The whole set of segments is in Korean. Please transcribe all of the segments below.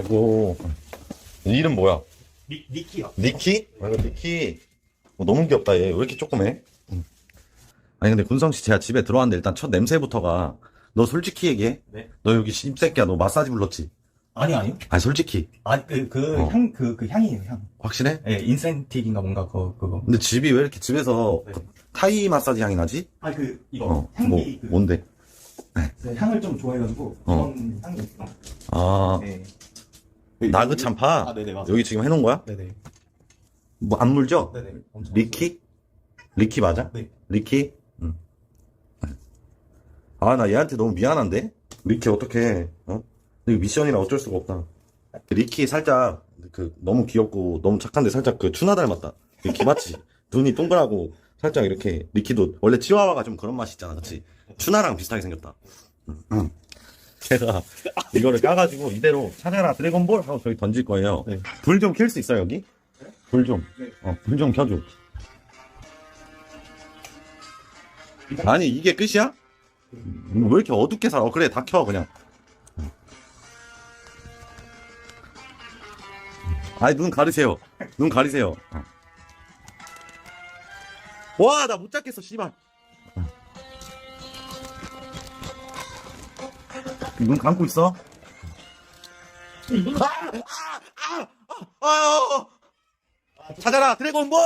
말고 이름 뭐야? 니, 니키요. 니키? 아, 이거 니키 어, 너무 귀엽다 얘 왜 이렇게 조그매? 응. 아니 근데 군성 씨 제가 집에 들어왔는데 일단 첫 냄새부터가 너 솔직히 얘기해 네. 너 여기 씹새끼야 너 마사지 불렀지? 아니, 아니요. 아니 솔직히 아니, 그, 그, 어. 향, 그, 그 향이에요, 향. 확실해? 예, 인센틱인가 뭔가, 그, 그거. 근데 집이 왜 이렇게 집에서 네. 타이 마사지 향이 나지? 아, 그, 이거, 어, 향기, 뭐, 그, 뭔데? 네, 향을 좀 좋아해가지고, 어. 이런 향이 있어. 아, 네. 나그 참파? 아, 네네, 맞아요. 여기 지금 해놓은 거야? 네네. 뭐 안 물죠? 네네. 엄청 리키? 리키 맞아? 네. 리키? 응. 아, 나 얘한테 너무 미안한데? 리키 어떡해, 어? 이거 미션이라 어쩔 수가 없다. 리키 살짝, 그, 너무 귀엽고, 너무 착한데 살짝 그, 추나 닮았다. 그 기맞지? 눈이 동그랗고, 살짝 이렇게, 리키도, 원래 치와와가 좀 그런 맛이 있잖아, 그치? 추나랑 비슷하게 생겼다. 응. 응. 제가, 이거를 까가지고, 이대로, 찾아라, 드래곤볼? 하고 저기 던질 거예요. 네. 불좀 켤 수 있어, 여기? 불 좀. 네. 어, 불 좀 켜줘. 아니, 이게 끝이야? 왜 이렇게 어둡게 살아? 어, 그래, 다 켜, 그냥. 아니, 눈 가리세요. 눈 가리세요. 어. 와, 나 못 잡겠어, 씨발. 눈 감고 있어. 아, 아, 아, 아, 아, 찾아라, 드래곤볼!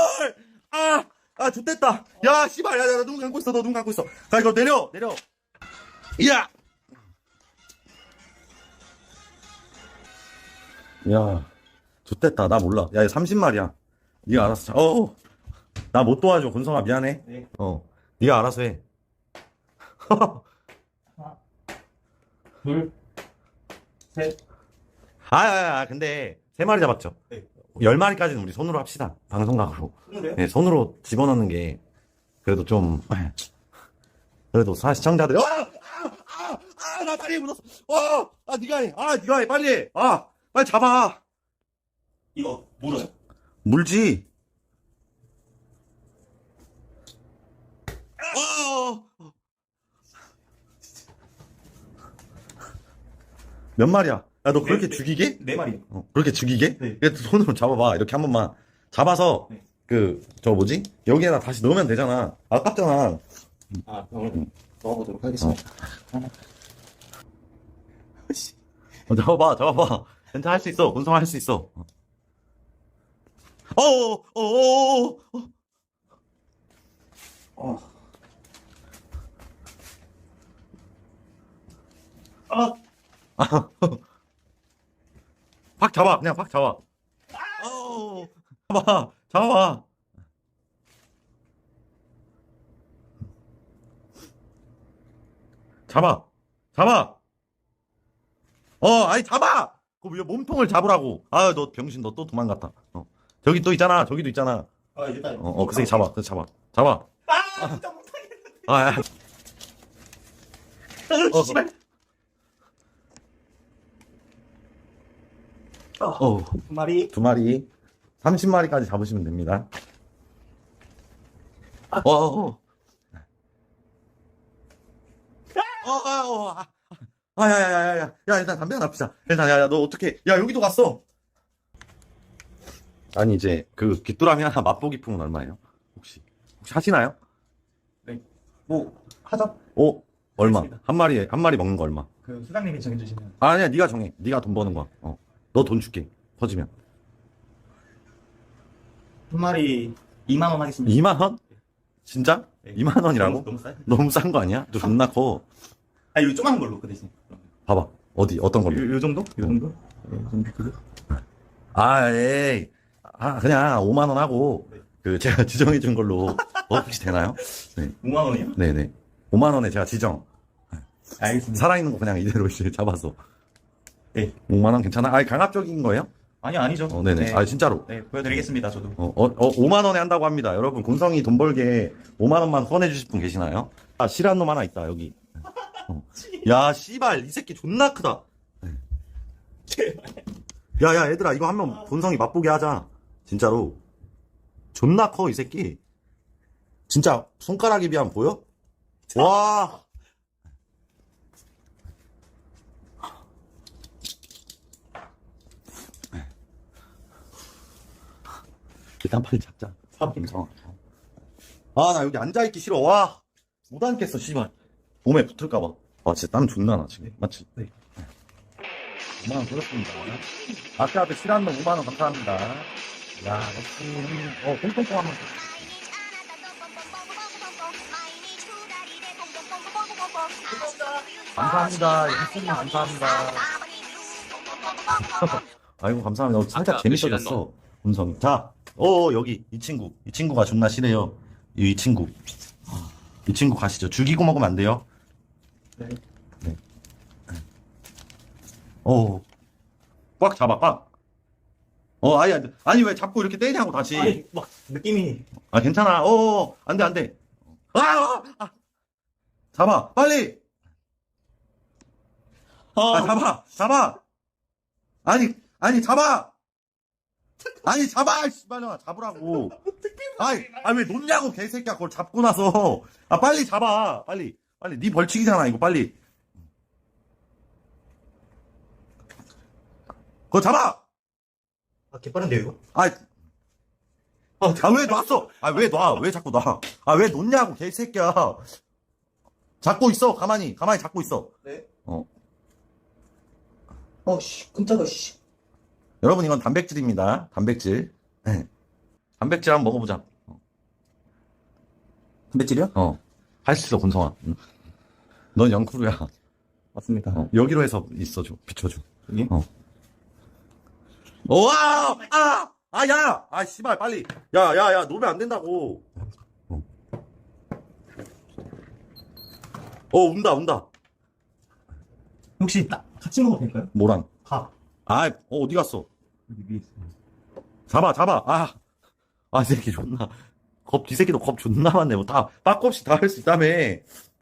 아, 아, 좋됐다. 야, 씨발, 야, 야, 나눈 감고 있어, 너 눈 감고 있어. 자, 이거 내려, 내려. 야! 야, 좋됐다. 나 몰라. 야, 30마리야. 네가 알아서. 자- 어, 나못 도와줘. 군성아, 미안해. 네. 어, 네가 알아서 해. 둘, 셋. 아, 아, 아, 근데 세 마리 잡았죠. 네. 열 마리까지는 우리 손으로 합시다. 방송각으로. 네, 손으로 집어넣는 게 그래도 좀 그래도 사 시청자들 아, 아, 아, 아, 나 다리에 묻었어. 어, 아, 네가 해. 아, 네가 해. 빨리 해. 아, 빨리 잡아. 이거, 물어요? 물지. 어. 몇 마리야? 야, 너 그렇게 네, 네. 죽이게? 네 마리. 어, 그렇게 죽이게? 네. 그래, 손으로 잡아봐. 이렇게 한 번만. 잡아서, 네. 그, 저 뭐지? 여기에다 다시 넣으면 되잖아. 아깝잖아. 아, 그럼 넣어보도록 하겠습니다. 어, 잡아봐, 잡아봐. 괜찮아, 할 수 있어. 군성 할수 있어. 어, 어, 어, 어, 어. 어. 아, 확 잡아, 그냥 확 잡아. 어, 잡아, 잡아. 잡아, 잡아. 어, 아니, 잡아! 그 몸통을 잡으라고. 아, 너 병신, 너 또 도망갔다. 어. 저기 또 있잖아, 저기도 있잖아. 아, 일단. 어, 어, 그 새끼 잡아, 그 잡아. 잡아. 아, 진짜 못하겠네. 아, 야. 어, 씨발. 어, 두 마리. 두 마리. 30마리까지 잡으시면 됩니다. 어, 어, 어. 어, 어, 어, 아, 아, 야, 야, 야, 야, 야, 야, 일단 담배 하나 피자. 일단, 야, 야, 너 어떻게, 야, 여기도 갔어. 아니, 이제, 그, 귀뚜라미 하나 맛보기 품은 얼마예요? 혹시, 혹시 하시나요? 뭐, 하죠? 어, 얼마? 알겠습니다. 한 마리에, 한 마리 먹는 거 얼마? 그, 수장님이 정해주시면. 아, 아니야, 네가 정해. 네가 돈 버는 거야. 어. 너 돈 줄게. 터지면. 두 마리 2만 원 하겠습니다. 2만 원? 진짜? 네. 2만 원이라고? 너무, 너무 싸요? 너무 싼 거 아니야? 너 존나 커. 아, 요 조그만 걸로, 그 대신. 봐봐. 어디, 어떤 걸로? 요, 요 정도? 요 정도? 네, 요 정도. 그거? 아, 에이. 아, 그냥 5만 원 하고, 네. 그, 제가 지정해 준 걸로, 어, 혹시 되나요? 네. 5만 원이요? 네 네. 5만 원에 제가 지정. 알겠습니다. 살아있는 거 그냥 이대로 이제 잡아서. 네. 5만 원 괜찮아? 아니, 강압적인 거예요? 아니요, 아니죠. 어, 네네. 아, 진짜로. 네, 보여드리겠습니다, 저도. 어, 어, 어, 5만 원에 한다고 합니다. 여러분, 군성이 돈 벌게 5만 원만 후원해 주실 분 계시나요? 아, 실한 놈 하나 있다, 여기. 어. 야, 씨발, 이 새끼 존나 크다. 야, 야, 얘들아, 이거 한번 본성이 맛보게 하자. 진짜로. 존나 커, 이 새끼. 진짜, 손가락에 비하면 보여? 와. 일단 빨리 잡자. 김성아. 아, 나 여기 앉아있기 싫어. 와. 못 앉겠어, 씨발. 몸에 붙을까봐. 아, 진짜 땀 존나 나, 지금. 맞지? 네. 5만원 돌렸습니다. 아까 앞에 실한 놈 5만원 감사합니다. 야, 역시, 형님. 어, 뽕뽕뽕 한번. 감사합니다. 예수님 감사합니다. 아이고, 감사합니다. 어, 살짝 아까 재밌어졌어. 음성이. 자, 어, 여기, 이 친구. 이 친구가 존나 싫어요. 이, 이 친구. 이 친구 가시죠. 죽이고 먹으면 안 돼요. 네. 네. 어, 꽉 잡아, 꽉. 어, 아니, 아니, 아니, 왜 자꾸 이렇게 때리냐고, 다시. 아니, 막, 느낌이. 아, 괜찮아. 어, 어, 안 돼, 안 돼. 아, 아, 아. 잡아, 빨리. 아, 아, 잡아, 잡아. 아니, 아니, 잡아. 아니, 잡아, 씨발년아, 잡으라고. 아니, 아니, 왜 놓냐고, 개새끼야, 그걸 잡고 나서. 아, 빨리 잡아, 빨리. 빨리, 네 벌칙이잖아, 이거, 빨리. 그거 잡아! 아, 개빠른데요, 이거? 아, 아, 아, 왜 놨어? 아, 왜 놔? 왜 자꾸 놔? 아, 왜 놓냐고, 개새끼야. 잡고 있어, 가만히. 가만히 잡고 있어. 네. 어. 어, 씨, 끔짝아, 씨. 여러분, 이건 단백질입니다. 단백질. 네. 단백질 한번 먹어보자. 어. 단백질이요? 어. 할 수 있어, 권성아. 응. 넌 영크루야. 맞습니다. 어. 여기로 해서 있어줘. 비춰줘. 여기? 어. 와! 아! 아, 야! 아, 씨발, 빨리. 야, 야, 야, 놓으면 안 된다고. 어. 어, 온다, 온다. 혹시 딱 같이 먹어도 될까요? 뭐랑? 가. 아, 어, 어디 갔어? 여기 위에 있어. 잡아, 잡아. 아, 아, 이 새끼 존나. 겁, 이 새끼도 겁 존나 많네. 뭐 다, 빠꼼씩 다할 수 있다며.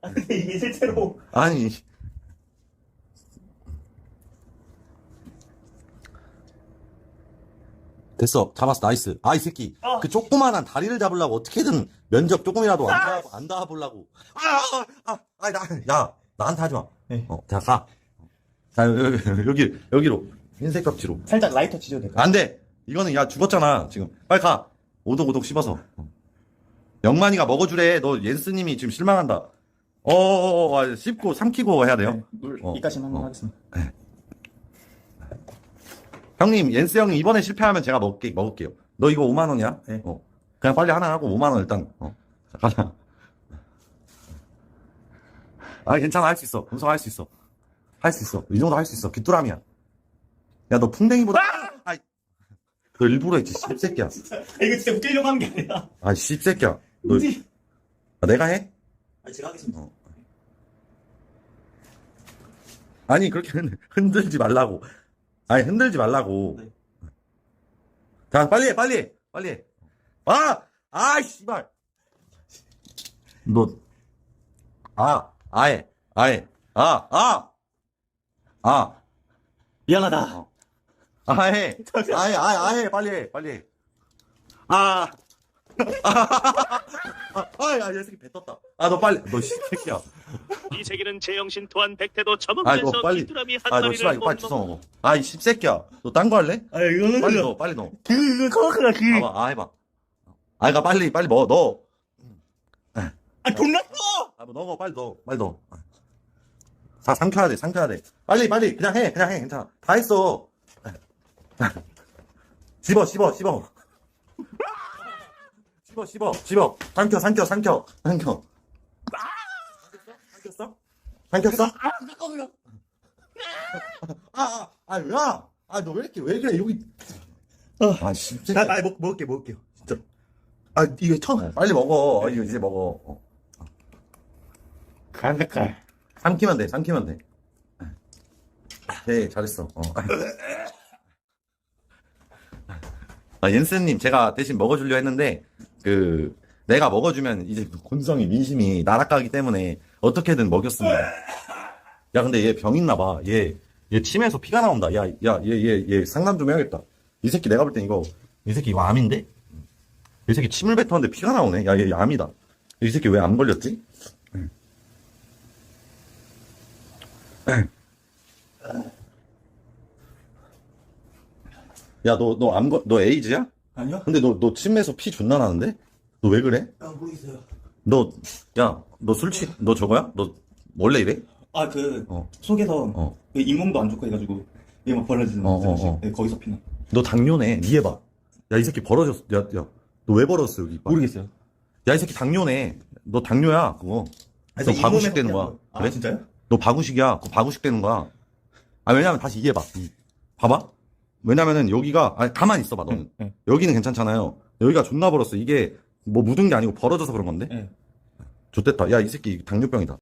아, 근데 이게 실제로. 아니. 됐어. 잡았어. 나이스. 아, 이 새끼. 아. 그 조그만한 다리를 잡으려고 어떻게든 면적 조금이라도 안 닿아, 안 닿아보려고. 아, 아, 아, 아, 나, 야, 나한테 하지 마. 네. 어, 자, 가. 자, 여기, 여기, 여기로. 흰색 깍지로. 살짝 라이터 치셔도 될까요? 안 돼. 이거는 야 죽었잖아 지금. 빨리 가. 오독오독 씹어서. 영만이가 먹어주래. 너 옌스님이 지금 실망한다. 어어어 아, 씹고 삼키고 해야 돼요. 물, 어. 이까지만 한번 어. 하겠습니다. 형님 옌스 형이 이번에 실패하면 제가 먹게 먹을게요. 너 이거 5만 원이야? 네. 어. 그냥 빨리 하나 하고 5만 원 일단. 어. 자, 가자. 아 괜찮아 할 수 있어. 음성 할 수 있어. 할 수 있어. 이 정도 할 수 있어. 귀뚜라미야. 야 너 풍뎅이보다. 아! 너 일부러 했지 씹새끼야. 아, 이거 진짜 웃기려고 한 게 아니라. 아 씹새끼야. 너 뭐지? 아, 내가 해? 아, 제가 하겠습니다. 아니 그렇게 흔- 흔들지 말라고. 아니 흔들지 말라고. 네. 자 빨리 해 빨리 해 빨리 해. 아! 아 씨발. 너. 아 아예 아예 아 아. 아. 미안하다. 어. 아해 아해 아해 아해 빨리 해 빨리 해. 아. 아, 아, 야, 이 새끼 배 떴다. 아, 너 빨리, 너 새끼야. 이 세계는 제영신 또한 백태도 아, 처먹으면서 너 빨리. 귀뚜라미 한 아, 너 마리를 씨발, 이거 빨리 못 주워 먹어. 먹어. 아, 이 씹새끼야. 너 딴 거 할래? 아, 이거는. 빨리 그, 넣어, 빨리 넣어. 그, 그, 커크가 그. 봐봐, 아, 해봐. 아, 그니까 빨리, 빨리 먹어, 넣어. 아, 존나 커! 아, 뭐 넣어, 빨리 넣어, 빨리 넣어. 다 삼켜야 돼, 삼켜야 돼. 빨리, 빨리, 그냥 해, 그냥 해, 괜찮아. 다 했어. 씹어, 씹어, 씹어. 씹어, 씹어, 씹어. 삼켜, 삼켜, 삼켜, 삼켜. 삼켰어? 삼켰어? 아, 아, 아, 야! 아, 너 왜 이렇게, 왜 그래, 여기. 아, 씹새끼. 아, 아, 먹, 먹을게, 먹을게요. 진짜. 아, 이거 처음. 빨리 먹어. 이거 이제 먹어. 어. 간 색깔. 삼키면 돼, 삼키면 돼. 네, 잘했어. 어. 아, 옌스님, 제가 대신 먹어주려 했는데, 그, 내가 먹어주면 이제 곤성이, 민심이 날아가기 때문에 어떻게든 먹였습니다. 야, 근데 얘 병 있나 봐. 얘, 얘 침에서 피가 나온다. 야, 야, 얘, 얘, 얘 상담 좀 해야겠다. 이 새끼 내가 볼 땐 이거, 이 새끼 이거 암인데? 이 새끼 침을 뱉었는데 피가 나오네. 야, 얘 암이다. 이 새끼 왜 안 걸렸지? 야, 너, 너 암, 거- 너 에이즈야? 아니요? 근데 너, 너 침에서 피 존나 나는데? 너 왜 그래? 아, 모르겠어요. 너, 야, 너 술 취, 너 저거야? 너 원래 이래? 아, 그, 어. 속에서, 어. 그 잇몸도 안 좋고 해가지고, 이게 막 벌어지는 어, 거 어, 어. 네, 거기서 피나. 너 당뇨네. 니 해봐. 야, 이 새끼 벌어졌어. 야, 야. 너 왜 벌어졌어, 여기? 이빨? 모르겠어요. 야, 이 새끼 당뇨네. 너 당뇨야, 그거. 너 바구식 되는. 거야. 아, 그래? 진짜요? 너 바구식이야. 그거 바구식 되는 거야. 아, 왜냐면 다시 이해해봐. 이. 봐봐. 왜냐면은 여기가, 아니, 가만히 있어봐, 너는. 네. 여기는 괜찮잖아요. 여기가 존나 벌었어. 이게 뭐 묻은 게 아니고 벌어져서 그런 건데? 네. 좋됐다. 야, 이 새끼 당뇨병이다.